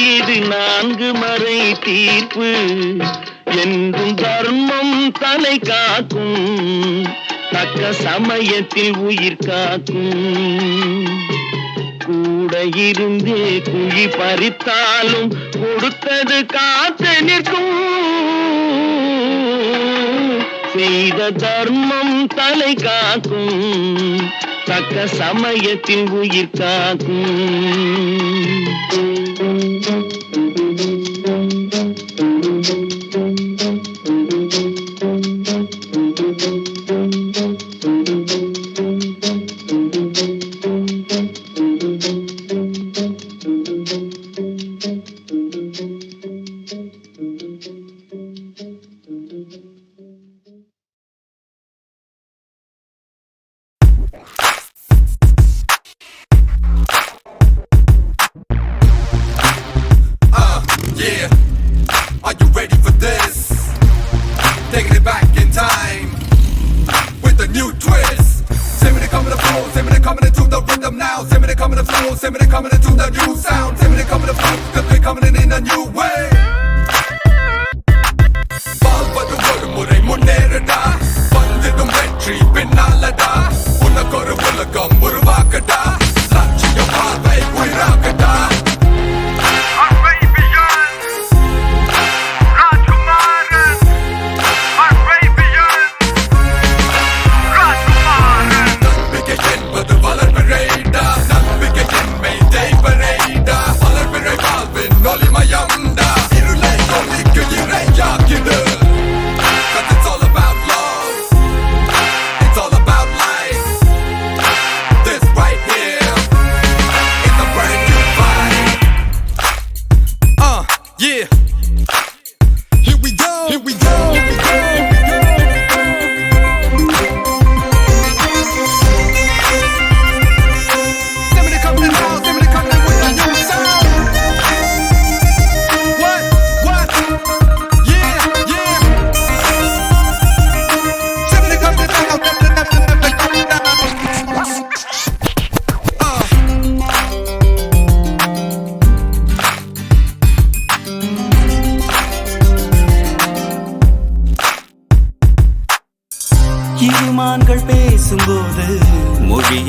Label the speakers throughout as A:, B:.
A: இது நான்கு மறை தீர்ப்பு. என்றும் தர்மம் தலை காக்கும். தக்க சமயத்தில் உயிர் காக்கும். கூட இருந்தே குழி பறித்தாலும் கொடுத்தது காத்து நிற்கும். செய்த தர்மம் தலை காக்கும். தக்க சமயத்தில் உயிர் காக்கும்.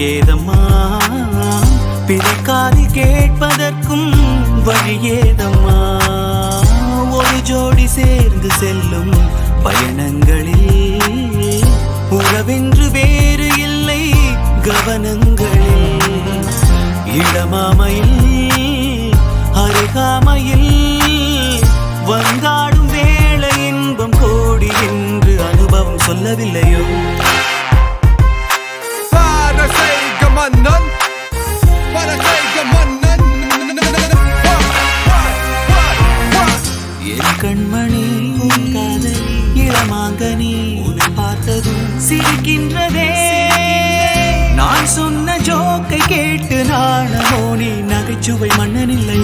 B: ஏதம்மா? பிறக்காதி கேட்பதற்கும் வழி ஏதம்மா? ஒரு ஜோடி சேர்ந்து செல்லும் பயணங்களில் உறவென்று வேறு இல்லை கவனங்களில். இடமாமையில் அருகாமையில் வந்தாடும் வேலை இன்பம் கோடி என்று அனுபவம் சொல்லவில்லையோ? சிரிக்கின்றதே. நான் சொன்ன ஜோக்கை கேட்டு நாணமோ நீ நகைச்சுவை
C: மன்னனில்லை.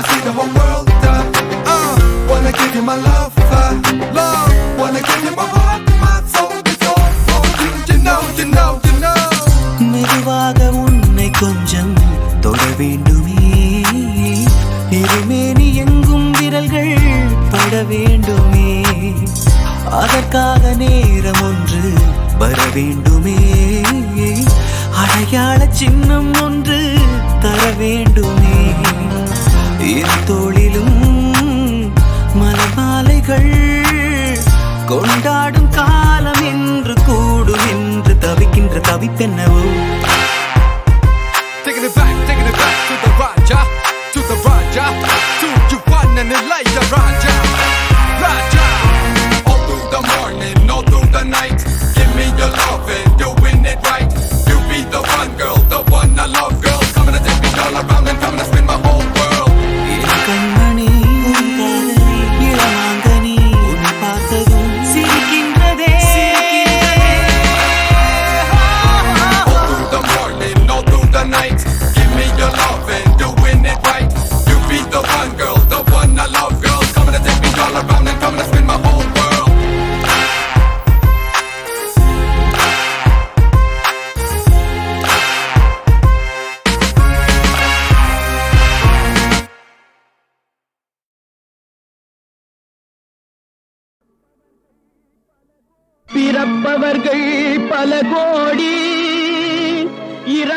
C: Wanna see the whole world die, uh, wanna give you my love, uh, love, wanna give you my heart, my soul, it's all for you. You know, you know, you know.
B: மெதுவாக உன்னை கொஞ்சம் தொட வேண்டுமே இருமேனி எங்கும் விரல்கள் பட வேண்டுமே அதற்காக நேரம் ஒன்று வர வேண்டுமே அடையாள சின்னம் ஒன்று தர வேண்டுமே என் தோளிலும் மலமாலைகள் கொண்டாடும் காலம் என்று கூடும் என்று தவிக்கின்ற
D: தவிப்பென்னவோ?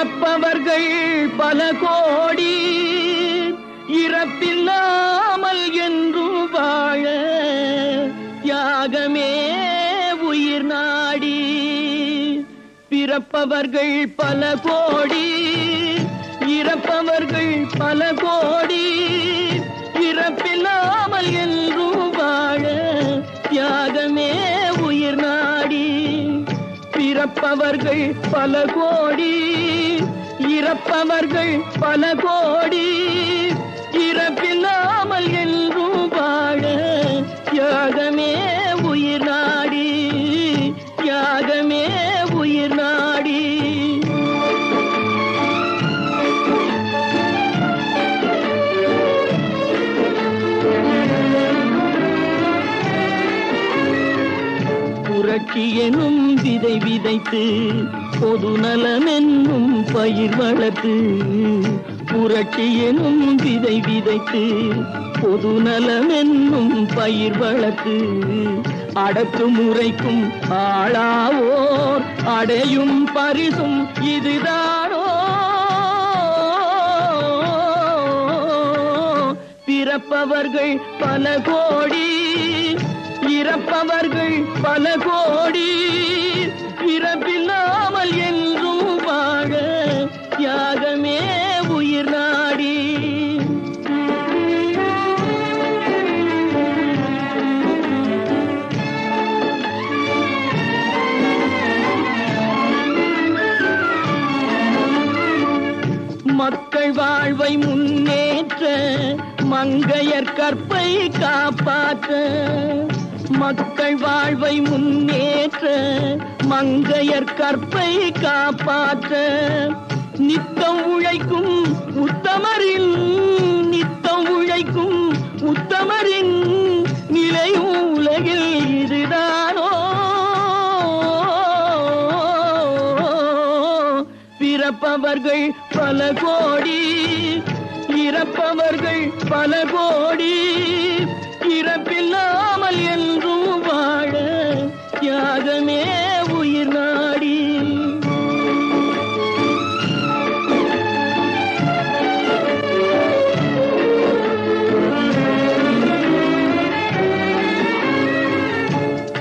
D: இறப்பவர்கள் பல கோடி. இறப்பில்லாமல் என்றும் வாழ யாகமே உயிர் நாடி. பிறப்பவர்கள் பல கோடி. இறப்பவர்கள் பல கோடி. இறப்பில்லாமல் என்றும் வாழ யாகமே உயிர் நாடி. பிறப்பவர்கள் பல கோடி. இறப்பவர்கள் பல கோடி. இறப்பில்லாமல் என்றும் வாழ யாகமே உயிர் நாடி. யாகமே உயிர் நாடி. புரட்சி எனும் விதை விதைத்து பொது நலமென்னும் பயிர் வளர்த்து புரட்சி எனும் விதை விதைத்து பொது நலமென்னும் பயிர் வளர்த்து அடக்கு முறைக்கும் ஆளாவோர் அடையும் பரிசும் இதுதானோ? பிறப்பவர்கள் பல கோடி பிறப்பவர்கள் பல கோடி. பிறப்பில்லாமல் என்றும் வாழ தியாகமே உயிர் நாடி. மக்கள் வாழ்வை முன்னேற்ற மங்கையர் கற்பை காப்பாற்ற மக்கள் வாழ்வை முன்னேற்ற மங்கையர் கற்பை காப்பாற்ற. நித்தம் உழைக்கும் உத்தமரின் நித்தம் உழைக்கும் உத்தமரின் நிலை உலகில் இதுதானோ? பிறப்பவர்கள் பல கோடி இறப்பவர்கள் பல கோடி இறப்பில்லாமல் என்றும் தியாகமே உயிர் நாடி.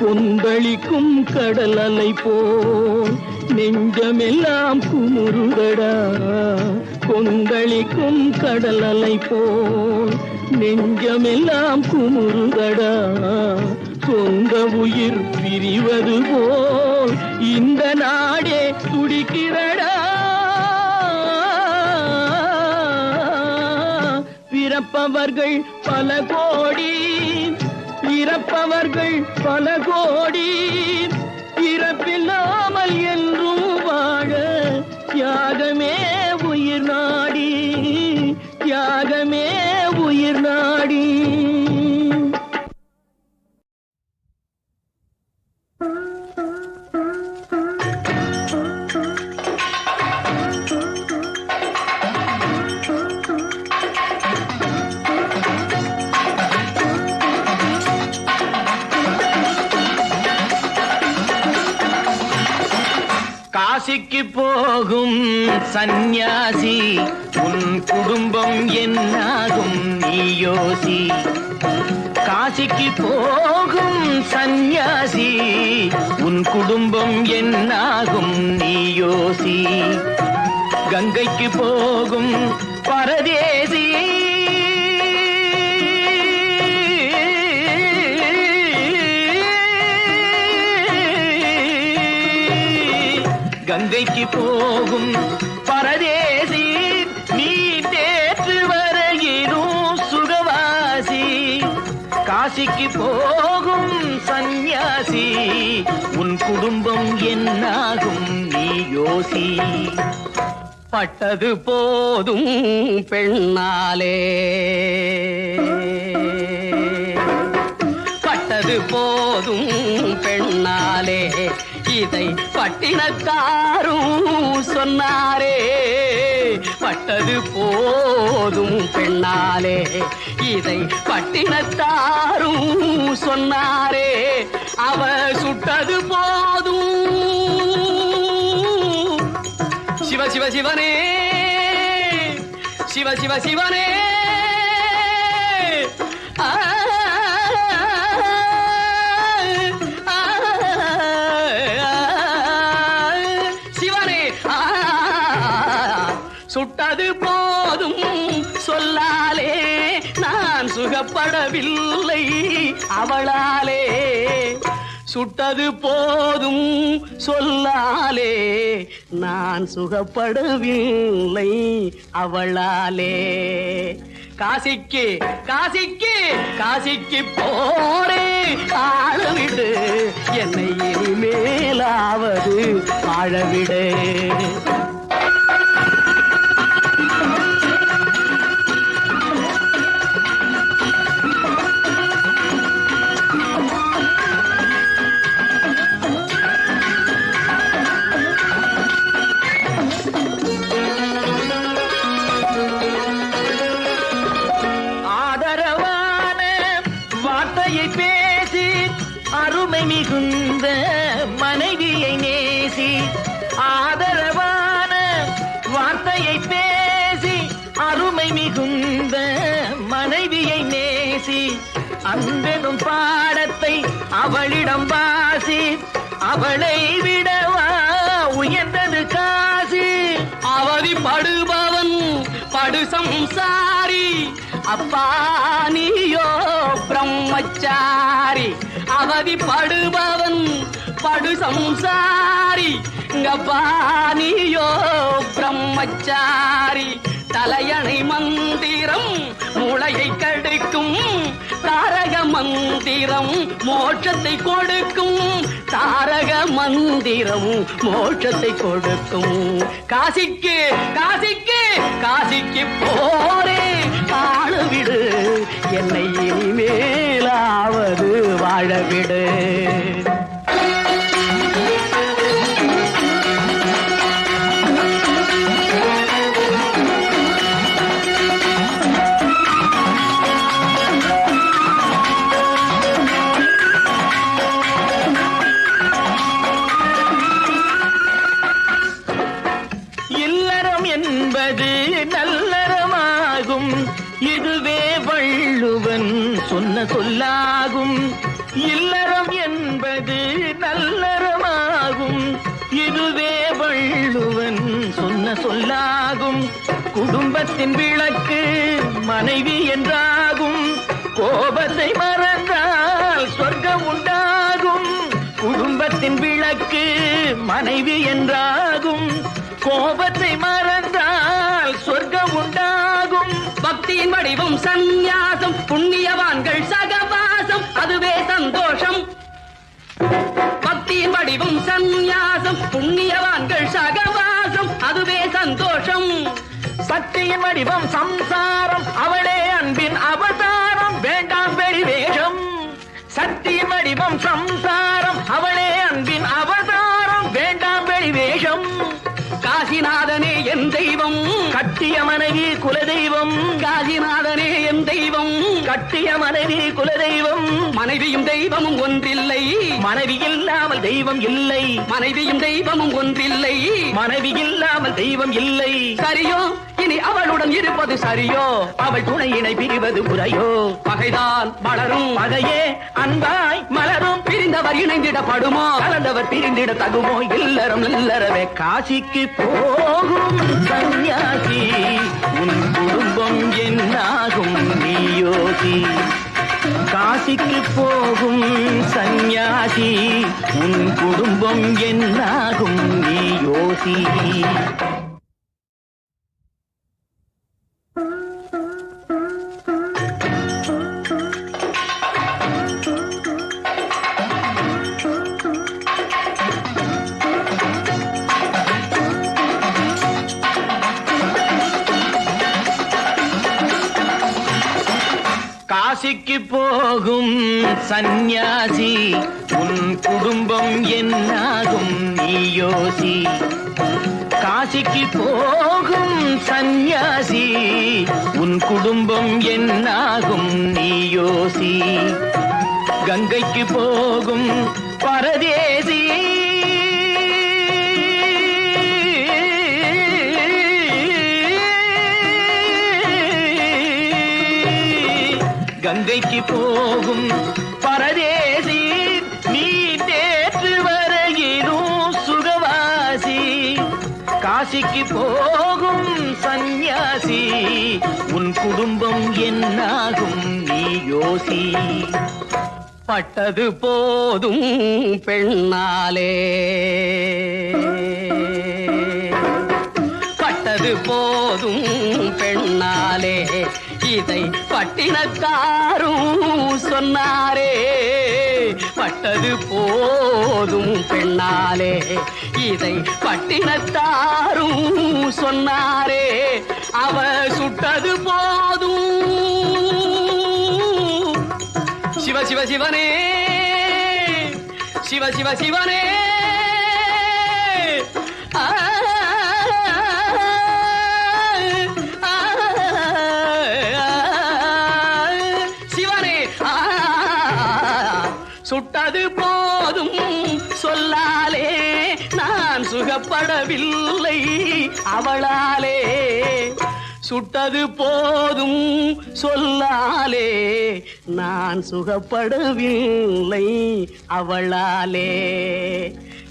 D: கொந்தளிக்கும் கடல் அலை போல் நெஞ்சமெல்லாம் குமுறுதடா. கொந்தளிக்கும் கடல் அலை போல் நெஞ்சமெல்லாம் குமுறுதடா. சொந்த உயிர் பிரிவது போல் இந்த நாடே துடிக்கிறடா. பிறப்பவர்கள் பல கோடி பிறப்பவர்கள் பல கோடி. பிறப்பில்லாமல் என்றும் வாழ தியாகமே உயிர் நாடி தியாகமே உயிர் நாடி.
E: கங்கைக்கு போகும் பரதேசி நீ தேற்று வரையிலும் சுகவாசி. காசிக்கு போகும் சந்நியாசி உன் குடும்பம் என்னாகும் நீ யோசி.
F: பட்டது போதும் பெண்ணாலே. பட்டது போதும் பெண்ணாலே. இதை பட்டினத்தாரும் சொன்னாரே. பட்டது போதும் பெண்ணாலே. இதை பட்டினத்தாரும் சொன்னாரே. அவ சுட்டது போதும். சிவ சிவ சிவனே. சிவ சிவ சிவனே. ஆ, பிள்ளை அவளாலே. சுட்டது போதும் சொல்லாலே. நான் சுகப்படவில்லை அவளாலே. காசிக்கு காசிக்கு காசிக்கு போரே ஆழவிடு என்னை இனிமேலாவது வாழவிடு.
E: அன்பெனும் பாடத்தை அவளிடம் வாசி அவளை விடவா உயர்ந்தது காசி.
F: அவதிப்படுபவன் படு சம்சாரி. அப்பா நீயோ பிரம்மச்சாரி. அவதிப்படுபவன் படு சம்சாரி. அப்பா நீயோ பிரம்மச்சாரி. தலையணை மந்திரம் மோட்சத்தை கொடுக்கும். தாரக மந்திரம் மோட்சத்தை கொடுக்கும். காசிக்கு காசிக்கு காசிக்கு போரே ஆளவிடு என்னை இனிமேலாவது வாழவிடு
E: அதுவே வள்ளுவன் சொன்ன சொல்லாகும். இல்லறம் என்பது நல்லறமாகும். இதுவே வள்ளுவன் சொன்ன சொல்லாகும். குடும்பத்தின் விளக்கு மனைவி என்றாகும். கோபத்தை மறந்தால் சொர்க்கம் உண்டாகும். குடும்பத்தின் விளக்கு மனைவி என்றாகும். கோபத்தை
F: புண்ணியவான்கள் சகவாசம் அதுவே சந்தோஷம். பக்தியின் வடிவம் சந்நியாசம் புண்ணியவான்கள் சகவாசம் அதுவே சந்தோஷம்.
E: சக்தியின் வடிவம் சம்சாரம் அவளே அன்பின் அவதாரம் வேண்டாம் வெளிவேஷம். சக்தியின் வடிவம் சம்சாரம் அவளே அன்பின் அவதாரம் வேண்டாம் வெளிவேஷம்.
F: காசிநாதனே என் தெய்வம்
E: கட்டிய மனைவி குலதெய்வம்.
F: காசிநாதனே
E: கட்டிய மனைவி குலதெய்வம்.
F: மனைவியும் தெய்வமும் ஒன்றில்லை.
E: மனைவி இல்லாமல் தெய்வம் இல்லை.
F: மனைவியும் தெய்வமும் ஒன்றில்லை.
E: மனைவி இல்லாமல் தெய்வம் இல்லை.
F: சரியோ? இனி அவளுடன் இருப்பது சரியோ?
E: அவள் துணையினை பிரிவது முறையோ?
F: பகைதான் வளரும்
E: பகையே அன்பாய் மலரும்.
F: பிரிந்தவர் இணைந்திடப்படுமோ?
E: கலந்தவர் பிரிந்திட தகுமோ? இல்லறம் இல்லறவே காசிக்கு போகும் சன்னியாசி. உன் குடும்பம் என்னாகும் நீயோகி? காசிக்கு போகும் சந்நியாசி உன் குடும்பம் என்னாகும் நீயோசி காசிக்கு போகும் சந்நியாசி உன் குடும்பம் என்னாகும் நீயோசி காசிக்கு போகும் சந்நியாசி உன் குடும்பம் என்னாகும் நீயோசி கங்கைக்கு போகும் பரதேசி கங்கைக்கு போகும் பரதேசி நீ நேற்று வரையிலும் சுகவாசி. காசிக்கு போகும் சந்நியாசி உன் குடும்பம் என்னாகும் நீ யோசி.
F: பட்டது போதும் பெண்ணாலே. பட்டது போதும் பெண்ணாலே. இதை பட்டினக்காரும் சொன்னாரே. பட்டது போதும் பெண்ணாலே. இதை பட்டினத்தாரும் சொன்னாரே. அவ சுட்டது போதும். சிவ சிவ சிவனே. சிவ சிவ சிவனே. சுகப்படவில்லை அவளாலே. சுட்டது போதும் சொல்லாலே நான் சுகப்படவில்லை அவளாலே.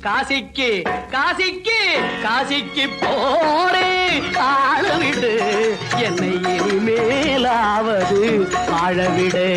F: காசிக்கு காசிக்கு காசிக்கு போரே ஆழவிடு என்னை இனிமேலாவது வாழவிடு.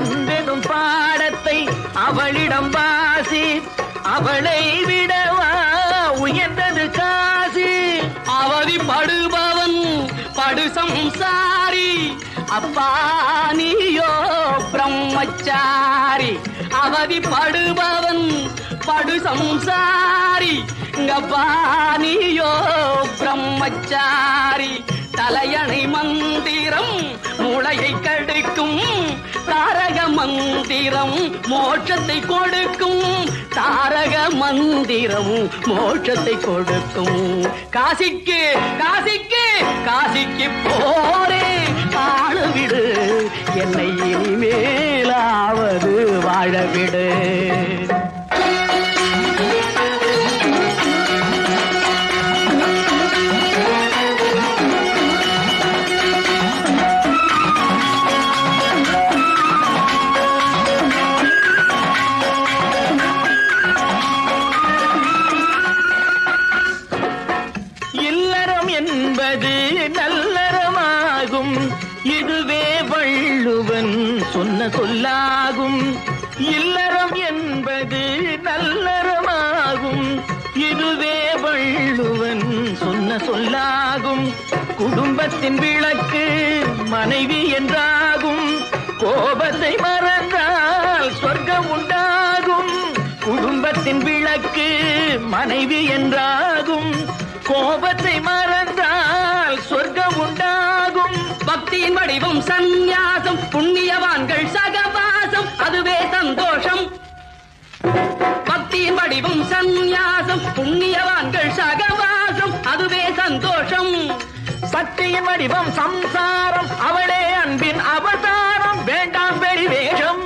E: அன்பெனும் பாடத்தை அவளிடம் வாசி. அவளை விடவா உயர்ந்தது காசி.
F: அவதிப்படுபவன் படு சம்சாரி. அப்பா நீயோ பிரம்மச்சாரி. அவதி படுபவன் சம்சாரி. அப்பா நீயோ பிரம்மச்சாரி. தலையணை மந்திரம் மூளையை கடுக்கும் மந்திரம் மோட்சத்தை கொடுக்கும். தாரக மந்திரம் மோட்சத்தை கொடுக்கும். காசிக்கு காசிக்கு காசிக்கு போரே வாழவிடு என்னை இனிமேலாவது வாழவிடு.
E: ஒருவன் சொன்ன சொல்லாகும். இல்லறம் என்பது நல்லறமாகும். இதுவே வள்ளுவன் சொன்ன சொல்லாகும். குடும்பத்தின் விளக்கு மனைவி என்றாகும். கோபத்தை மறந்தால் சொர்க்கம் உண்டாகும். குடும்பத்தின் விளக்கு மனைவி என்றாகும். கோபத்தை மறந்தால்
F: வடிவம் சந்நியாசம் புண்ணியவான்கள் சகவாசம் அதுவே சந்தோஷம். பக்தியின் வடிவம் சந்நியாசம் புண்ணியவான்கள் சகவாசம் அதுவே சந்தோஷம்.
E: சக்தியின் வடிவம் சம்சாரம் அவளே அன்பின் அவதாரம் வேண்டாம் வெளிவேஷம்.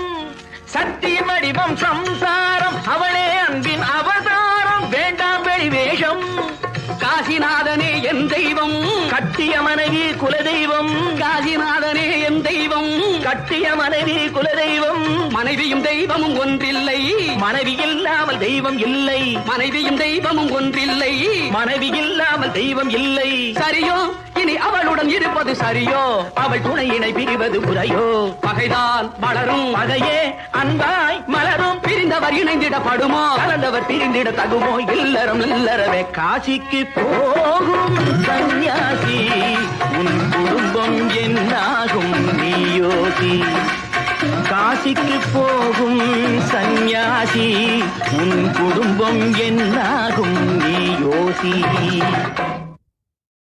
E: சக்தியின் வடிவம் சம்சாரம் அவளே அன்பின் அவதாரம் வேண்டாம் வெளிவேஷம்.
F: காசிநாதனே என் தெய்வம்.
E: கட்டிய மனைவி குலதெய்வம்.
F: காசிநாதனே என் தெய்வம்.
E: கட்டிய மனைவி குலதெய்வம்.
F: மனைவியும் தெய்வமும் ஒன்றில்லை.
E: மனைவி இல்லாமல் தெய்வம் இல்லை.
F: மனைவியும் தெய்வமும் ஒன்றில்லை.
E: மனைவி இல்லாமல் தெய்வம் இல்லை.
F: சரியோ? இனி அவளுடன் இருப்பது சரியோ?
E: அவள் துணையினை பிரிவது முறையோ
F: பகைதான் வளரும்.
E: அதையே அன்பாய் மலரும்.
F: பிரிந்தவர் இணைந்திடப்படுமோ?
E: கலந்தவர் பிரிந்திட தகுமோ? இல்லறம் இல்லறவே காசிக்கு போகும் சன்னியாசி உன் குடும்பம் என்னாகும் நீயோசி காசிக்கு போகும் சந்நியாசி. உன் குடும்பம் என்னாகும் நீ யோசி.